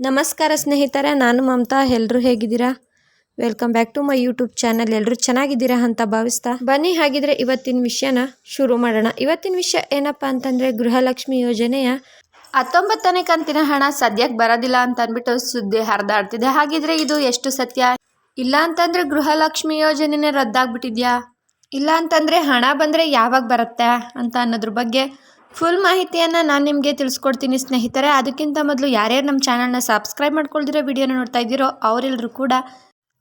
ನಮಸ್ಕಾರ ಸ್ನೇಹಿತರೆ, ನಾನು ಮಮತಾ. ಎಲ್ಲರೂ ಹೇಗಿದ್ದೀರಾ? Welcome back to my YouTube channel ಎಲ್ಲರೂ ಚೆನ್ನಾಗಿದ್ದೀರಾ ಅಂತ ಭಾವಿಸ್ತಾ? ಬನ್ನಿ, ಹಾಗಿದ್ರೆ ಇವತ್ತಿನ ವಿಷಯನ ಶುರು ಮಾಡೋಣ. ಇವತ್ತಿನ ವಿಷಯ ಏನಪ್ಪ ಅಂತಂದರೆ, ಗೃಹಲಕ್ಷ್ಮಿ ಯೋಜನೆಯ ಹತ್ತೊಂಬತ್ತನೇ ಕಂತಿನ ಹಣ ಸದ್ಯಕ್ಕೆ ಬರೋದಿಲ್ಲ ಅಂತ ಅಂದ್ಬಿಟ್ಟು ಸುದ್ದಿ ಹರಿದಾಡ್ತಿದೆ. ಹಾಗಿದ್ರೆ ಇದು ಎಷ್ಟು ಸತ್ಯ? ಇಲ್ಲ ಅಂತಂದರೆ, ಗೃಹಲಕ್ಷ್ಮಿ ಯೋಜನೆನೇ ರದ್ದಾಗ್ಬಿಟ್ಟಿದ್ಯಾ? ಇಲ್ಲ ಅಂತಂದರೆ, ಹಣ ಬಂದರೆ ಯಾವಾಗ ಬರುತ್ತೆ ಅಂತ ಅನ್ನೋದ್ರ ಬಗ್ಗೆ ಫುಲ್ ಮಾಹಿತಿಯನ್ನು ನಾನು ನಿಮಗೆ ತಿಳಿಸ್ಕೊಡ್ತೀನಿ ಸ್ನೇಹಿತರೆ. ಅದಕ್ಕಿಂತ ಮೊದಲು ಯಾರ್ಯಾರು ನಮ್ಮ ಚಾನಲ್ನ ಸಬ್ಸ್ಕ್ರೈಬ್ ಮಾಡ್ಕೊಳ್ದಿರೋ ವೀಡಿಯೋನ ನೋಡ್ತಾ ಇದ್ದೀರೋ ಅವರೆಲ್ಲರೂ ಕೂಡ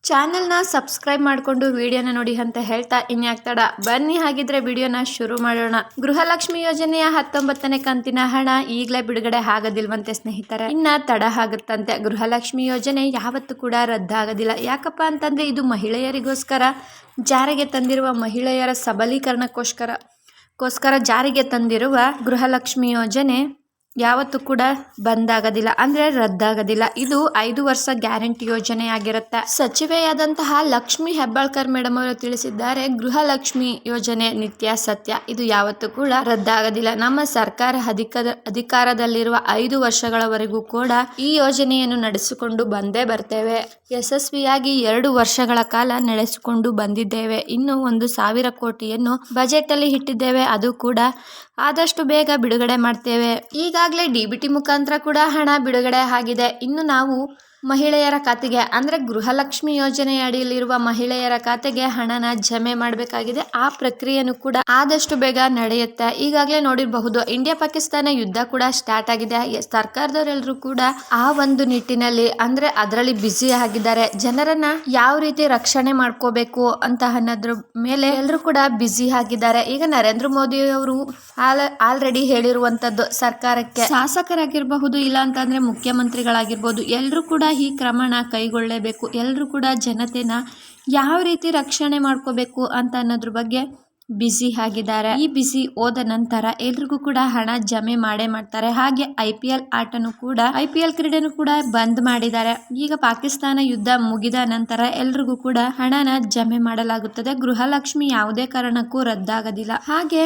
ಚಾನಲ್ನ ಸಬ್ಸ್ಕ್ರೈಬ್ ಮಾಡಿಕೊಂಡು ವೀಡಿಯೋನ ನೋಡಿ ಅಂತ ಹೇಳ್ತಾ ಇನ್ಯಾಕ್ ತಡ. ಬನ್ನಿ ಹಾಗಿದ್ರೆ ವಿಡಿಯೋನ ಶುರು ಮಾಡೋಣ. ಗೃಹಲಕ್ಷ್ಮಿ ಯೋಜನೆಯ ಹತ್ತೊಂಬತ್ತನೇ ಕಂತಿನ ಹಣ ಈಗಲೇ ಬಿಡುಗಡೆ ಆಗೋದಿಲ್ವಂತೆ ಸ್ನೇಹಿತರೆ. ಇನ್ನ ತಡ ಆಗುತ್ತಂತೆ. ಗೃಹಲಕ್ಷ್ಮಿ ಯೋಜನೆ ಯಾವತ್ತೂ ಕೂಡ ರದ್ದಾಗೋದಿಲ್ಲ. ಯಾಕಪ್ಪ ಅಂತಂದ್ರೆ ಇದು ಮಹಿಳೆಯರಿಗೋಸ್ಕರ, ಜಾರಿಗೆ ತಂದಿರುವ ಮಹಿಳೆಯರ ಸಬಲೀಕರಣಕ್ಕೋಸ್ಕರ. ಗೋಸ್ಕರ ಜಾರಿಗೆ ತಂದಿರುವ ಗೃಹಲಕ್ಷ್ಮಿ ಯೋಜನೆ ಯಾವತ್ತೂ ಕೂಡ ಬಂದಾಗೋದಿಲ್ಲ, ಅಂದರೆ ರದ್ದಾಗೋದಿಲ್ಲ. ಇದು ಐದು ವರ್ಷ ಗ್ಯಾರಂಟಿ ಯೋಜನೆ ಆಗಿರುತ್ತೆ. ಸಚಿವೆಯಾದಂತಹ ಲಕ್ಷ್ಮಿ ಹೆಬ್ಬಾಳ್ಕರ್ ಮೇಡಮ್ ಅವರು ತಿಳಿಸಿದ್ದಾರೆ ಗೃಹಲಕ್ಷ್ಮಿ ಯೋಜನೆ ನಿತ್ಯ ಸತ್ಯ. ಇದು ಯಾವತ್ತೂ ಕೂಡ ರದ್ದಾಗೋದಿಲ್ಲ. ನಮ್ಮ ಸರ್ಕಾರ ಅಧಿಕದ, ಅಧಿಕಾರದಲ್ಲಿರುವ ಐದು ವರ್ಷಗಳವರೆಗೂ ಕೂಡ ಈ ಯೋಜನೆಯನ್ನು ನಡೆಸಿಕೊಂಡು ಬಂದೇ ಬರ್ತೇವೆ. ಯಶಸ್ವಿಯಾಗಿ ಎರಡು ವರ್ಷಗಳ ಕಾಲ ನಡೆಸಿಕೊಂಡು ಬಂದಿದ್ದೇವೆ. ಇನ್ನು ಒಂದು ಸಾವಿರ ಕೋಟಿಯನ್ನು ಬಜೆಟ್ ಅಲ್ಲಿ ಇಟ್ಟಿದ್ದೇವೆ. ಅದು ಕೂಡ ಆದಷ್ಟು ಬೇಗ ಬಿಡುಗಡೆ ಮಾಡ್ತೇವೆ. ಈಗಾಗಲೇ ಡಿ ಬಿ ಟಿ ಮುಖಾಂತರ ಕೂಡ ಹಣ ಬಿಡುಗಡೆ ಆಗಿದೆ. ಇನ್ನು ನಾವು ಮಹಿಳೆಯರ ಖಾತೆಗೆ, ಅಂದರೆ ಗೃಹಲಕ್ಷ್ಮಿ ಯೋಜನೆ ಅಡಿಯಲ್ಲಿರುವ ಮಹಿಳೆಯರ ಖಾತೆಗೆ ಹಣನ ಜಮೆ ಮಾಡಬೇಕಾಗಿದೆ. ಆ ಪ್ರಕ್ರಿಯೆನೂ ಕೂಡ ಆದಷ್ಟು ಬೇಗ ನಡೆಯುತ್ತೆ. ಈಗಾಗಲೇ ನೋಡಿರಬಹುದು ಇಂಡಿಯಾ ಪಾಕಿಸ್ತಾನ ಯುದ್ಧ ಕೂಡ ಸ್ಟಾರ್ಟ್ ಆಗಿದೆ. ಸರ್ಕಾರದವರೆಲ್ಲರೂ ಕೂಡ ಆ ಒಂದು ನಿಟ್ಟಿನಲ್ಲಿ, ಅಂದ್ರೆ ಅದರಲ್ಲಿ ಬ್ಯುಸಿ ಆಗಿದ್ದಾರೆ. ಜನರನ್ನ ಯಾವ ರೀತಿ ರಕ್ಷಣೆ ಮಾಡ್ಕೋಬೇಕು ಅಂತ ಅನ್ನೋದ್ರ ಮೇಲೆ ಎಲ್ಲರೂ ಕೂಡ ಬ್ಯುಸಿ ಆಗಿದ್ದಾರೆ. ಈಗ ನರೇಂದ್ರ ಮೋದಿ ಅವರು ಆಲ್ರೆಡಿ ಹೇಳಿರುವಂತದ್ದು ಸರ್ಕಾರಕ್ಕೆ. ಶಾಸಕರಾಗಿರಬಹುದು, ಇಲ್ಲ ಅಂತಂದ್ರೆ ಮುಖ್ಯಮಂತ್ರಿಗಳಾಗಿರ್ಬೋದು, ಎಲ್ಲರೂ ಕೂಡ ಈ ಕ್ರಮಣ ಕೈಗೊಳ್ಳಲೇಬೇಕು ಎಲ್ಲರೂ ಕೂಡ ಜನತೆನ ಯಾವ ರೀತಿ ರಕ್ಷಣೆ ಮಾಡ್ಕೋಬೇಕು ಅಂತ ಅನ್ನೋದ್ರ ಬಗ್ಗೆ ಬ್ಯುಸಿ ಆಗಿದ್ದಾರೆ. ಈ ಬ್ಯುಸಿ ಹೋದ ನಂತರ ಎಲ್ರಿಗೂ ಕೂಡ ಹಣ ಜಮೆ ಮಾಡೇ ಮಾಡ್ತಾರೆ. ಹಾಗೆ ಐ ಪಿ ಎಲ್ ಆಟನು ಕೂಡ, ಐ ಪಿ ಎಲ್ ಕ್ರೀಡೆನೂ ಕೂಡ ಬಂದ್ ಮಾಡಿದ್ದಾರೆ. ಈಗ ಪಾಕಿಸ್ತಾನ ಯುದ್ಧ ಮುಗಿದ ನಂತರ ಎಲ್ರಿಗೂ ಕೂಡ ಹಣನ ಜಮೆ ಮಾಡಲಾಗುತ್ತದೆ. ಗೃಹಲಕ್ಷ್ಮಿ ಯಾವುದೇ ಕಾರಣಕ್ಕೂ ರದ್ದಾಗೋದಿಲ್ಲ. ಹಾಗೆ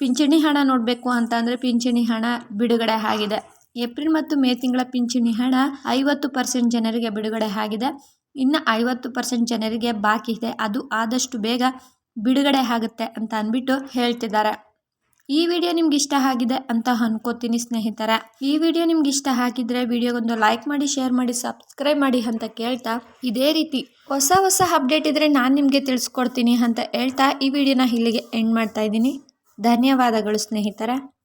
ಪಿಂಚಣಿ ಹಣ ನೋಡಬೇಕು ಅಂತ ಅಂದ್ರೆ ಪಿಂಚಣಿ ಹಣ ಬಿಡುಗಡೆ ಆಗಿದೆ. ಏಪ್ರಿಲ್ ಮತ್ತು ಮೇ ತಿಂಗಳ ಪಿಂಚಣಿ ಹಣ ಐವತ್ತು ಪರ್ಸೆಂಟ್ ಜನರಿಗೆ ಬಿಡುಗಡೆ ಆಗಿದೆ. ಇನ್ನು ಐವತ್ತು ಪರ್ಸೆಂಟ್ ಜನರಿಗೆ ಬಾಕಿ ಇದೆ. ಅದು ಆದಷ್ಟು ಬೇಗ ಬಿಡುಗಡೆ ಆಗುತ್ತೆ ಅಂತ ಅಂದ್ಬಿಟ್ಟು ಹೇಳ್ತಿದ್ದಾರೆ. ಈ ವಿಡಿಯೋ ನಿಮ್ಗೆ ಇಷ್ಟ ಆಗಿದೆ ಅಂತ ಅನ್ಕೋತೀನಿ ಸ್ನೇಹಿತರೆ. ಈ ವಿಡಿಯೋ ನಿಮ್ಗೆ ಇಷ್ಟ ಆಗಿದ್ರೆ ವಿಡಿಯೋಗೊಂದು ಲೈಕ್ ಮಾಡಿ, ಶೇರ್ ಮಾಡಿ, ಸಬ್ಸ್ಕ್ರೈಬ್ ಮಾಡಿ ಅಂತ ಕೇಳ್ತಾ ಇದೇ ರೀತಿ ಹೊಸ ಹೊಸ ಅಪ್ಡೇಟ್ ಇದ್ರೆ ನಾನು ನಿಮಗೆ ತಿಳಿಸ್ಕೊಡ್ತೀನಿ ಅಂತ ಹೇಳ್ತಾ ಈ ವಿಡಿಯೋನ ಇಲ್ಲಿಗೆ ಎಂಡ್ ಮಾಡ್ತಾ ಇದ್ದೀನಿ. ಧನ್ಯವಾದಗಳು ಸ್ನೇಹಿತರೆ.